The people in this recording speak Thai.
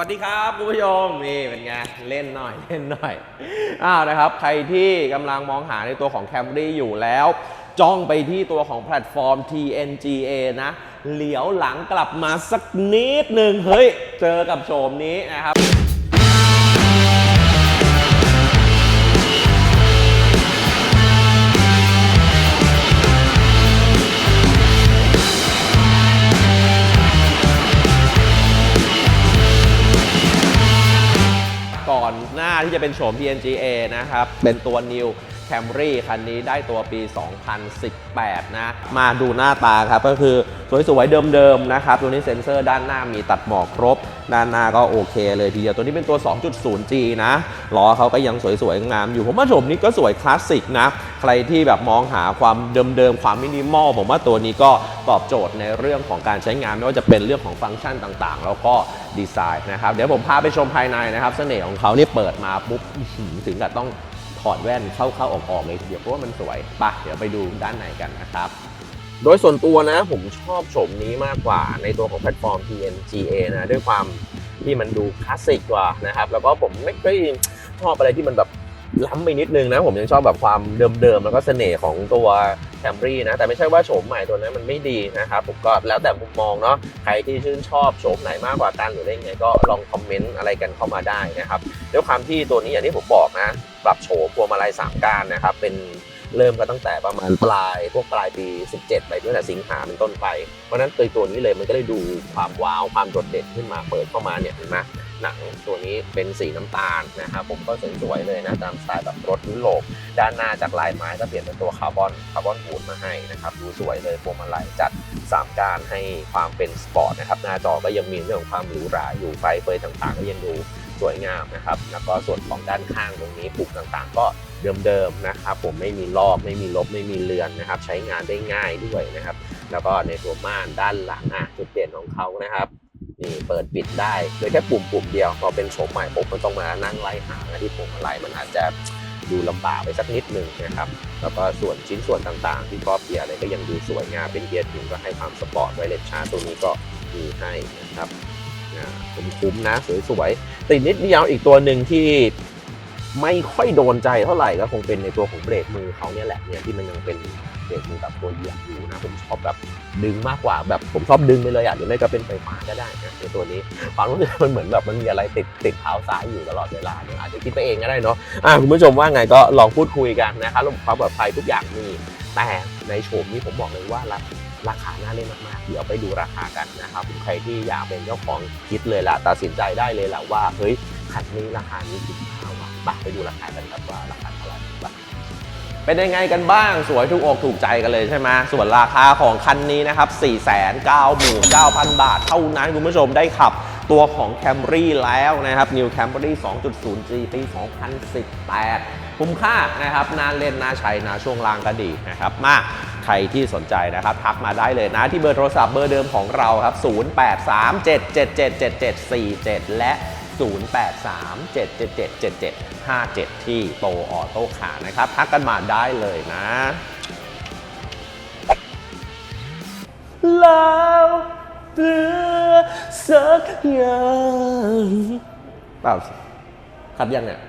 วัสดีครับคุณผู้ชมนี่เป็นไงเล่นหน่อยเล่นหน่อยอ้าวนะครับ ใครที่กำลังมองหาในตัวของ Camry อยู่แล้ว จ้องไปที่ตัวของแพลตฟอร์ม TNGA นะ เหลียวหลังกลับมาสักนิดหนึ่งเฮ้ย เจอกับโฉมนี้นะครับ ที่จะเป็นโฉม PNGA นะครับ เป็นตัว New Camry คันนี้ได้ตัวปี 2018 นะ มาดูหน้าตาครับ ก็คือสวยๆ เดิมๆ นะครับ ตัวนี้เซ็นเซอร์ด้านหน้ามีตัดหมอกครบ ด้านหน้าก็โอเคเลยทีเดียว ตัวนี้เป็นตัว 2.0G นะล้อเขาก็ยังสวยๆ งามอยู่ ผมว่าโฉมนี้ก็สวยคลาสสิกนะ ใครที่แบบมองหาความเดิมๆ ความมินิมอล ผมว่าตัวนี้ก็ตอบโจทย์ในเรื่องของการใช้งานไม่ว่าจะเป็นเรื่องของฟังก์ชันต่างๆ แล้วก็ ดีไซน์นะครับ เดี๋ยวผมพาไปชมภายในนะครับ เสน่ห์ของเขานี่เปิดมาปุ๊บถึงกับต้องถอดแว่นเข้าๆออกๆเลยทีเดียวเพราะว่ามันสวยไปะเดี๋ยวไปดูด้านในกันนะครับ โดยส่วนตัวนะผมชอบโฉมนี้มากกว่าในตัวของแพลตฟอร์ม PNGA นะด้วยความที่มันดูคลาสสิกกว่านะครับ แล้วก็ผมไม่ค่อยชอบอะไรที่มันแบบ ล้ำไปนิดนึงนะ ผมยังชอบแบบความเดิมๆ แล้วก็เสน่ห์ของตัว Camry นะ แต่ไม่ใช่ว่าโฉมใหม่ตัวนั้นมันไม่ดีนะครับ ผมก็แล้วแต่มุมมองเนาะใครที่ชื่นชอบโฉมไหนมากกว่ากันหรืออะไรไงก็ลองคอมเมนต์อะไรกันเข้ามาได้นะครับด้วยความที่ตัวนี้อย่างที่ผมบอกนะ ปรับโฉมพวงมาลัยสามก้านนะครับเป็นเริ่มก็ตั้งแต่ประมาณปลายพวกปลายปี 17 ไปตั้งแต่สิงหาเป็นต้นไป เพราะฉะนั้นตัวตัวนี้เลยมันก็ได้ดูความว้าวความโดดเด่นขึ้นมาเปิดเข้ามาเนี่ยเห็นไหม หนังตัวนี้เป็นสีน้ำตาลนะครับผมก็สวยๆเลยนะตามสไตล์แบบรถยุโรปด้านหน้าจากลายไม้ก็เปลี่ยนเป็นตัวคาร์บอนคาร์บอนบูดมาให้นะครับดูสวยเลยพวงมาลัยจัด3การให้ความเป็นสปอร์ตนะครับหน้าจอก็ยังมีเรื่องของความหรูหราอยู่ไฟเฟยต่างๆ ก็ยังดูสวยงามนะครับแล้วก็ส่วนของด้านข้างตรงนี้ปุ่มต่างๆ ก็เดิมๆนะครับผมไม่มีลอกไม่มีลบไม่มีเลือนนะครับใช้งานได้ง่ายด้วยนะครับแล้วก็ในตัวม่านด้านหลังอะจุดเด่นของเขานะครับ นี่เปิดปิดได้โดยแค่ปุ่มปุ่มเดียวพอเป็นโฉมใหม่ผมมันต้องมานั่งไล่หานะที่ปุ่มอะไรมันอาจจะดูลำบากไปสักนิดนึงนะครับแล้วก็ส่วนชิ้นส่วนต่างๆ ที่ครอบเกียร์อะไรก็ยังดูสวยงามเป็นเกียร์ถึงก็ให้ความสปอร์ตไวเลสชาร์ตัวนี้ก็มีให้นะครับอ่าคุ้มนะสวยๆติดนิดเดียวอีกตัวหนึ่งที่ไม่ค่อยโดนใจเท่าไหร่ก็คงเป็นในตัวของเบรกมือเขาเนี่ยแหละเนี่ยที่มันยังเป็น เบรกมือแบบตัวเหยียบอยู่นะผมชอบแบบดึงมากกว่าแบบผมชอบดึงไปเลยอะหรือไม่ก็เป็นไฟฟ้าก็ได้นะในตัวนี้ความรู้สึกมันเหมือนแบบมันมีอะไรติดติดเท้าซ้ายอยู่ตลอดเวลาเนี่ยอาจจะคิดไปเองก็ได้เนาะอะคุณผู้ชมว่าไงก็ลองพูดคุยกันนะครับระบบความปลอดภัยทุกอย่างมีแต่ในโฉมนี้ผมบอกเลยว่าราราคาน่าเล่นมากๆ เดี๋ยวไปดูราคากันนะครับใครที่อยากเป็นเจ้าของคิดเลยล่ะตัดสินใจได้เลยแหละว่าเฮ้ยคันนี้ราคานี้จริงเท่าไหร่ไปไปดูราคากันครับว่าราคา เป็นยังไงกันบ้างสวยถูกอกถูกใจกันเลยใช่ไหมส่วนราคาของคันนี้นะครับ 499,000 บาท เท่านั้นคุณผู้ชมได้ขับตัวของ Camry แล้วนะครับ New Camry 2.0G ปี 2018 คุ้มค่านะครับน่าเล่นน่าใช้นะช่วงล่างก็ดีนะครับ มาใครที่สนใจนะครับ ทักมาได้เลยนะที่เบอร์โทรศัพท์เบอร์เดิมของเราครับ 0837777747 และ 0837777757 ที่โตออโต้ขานะครับ ทักกันมาได้เลยนะ แล้วเตือสักอย่างเปล่าขัดยังเนี่ย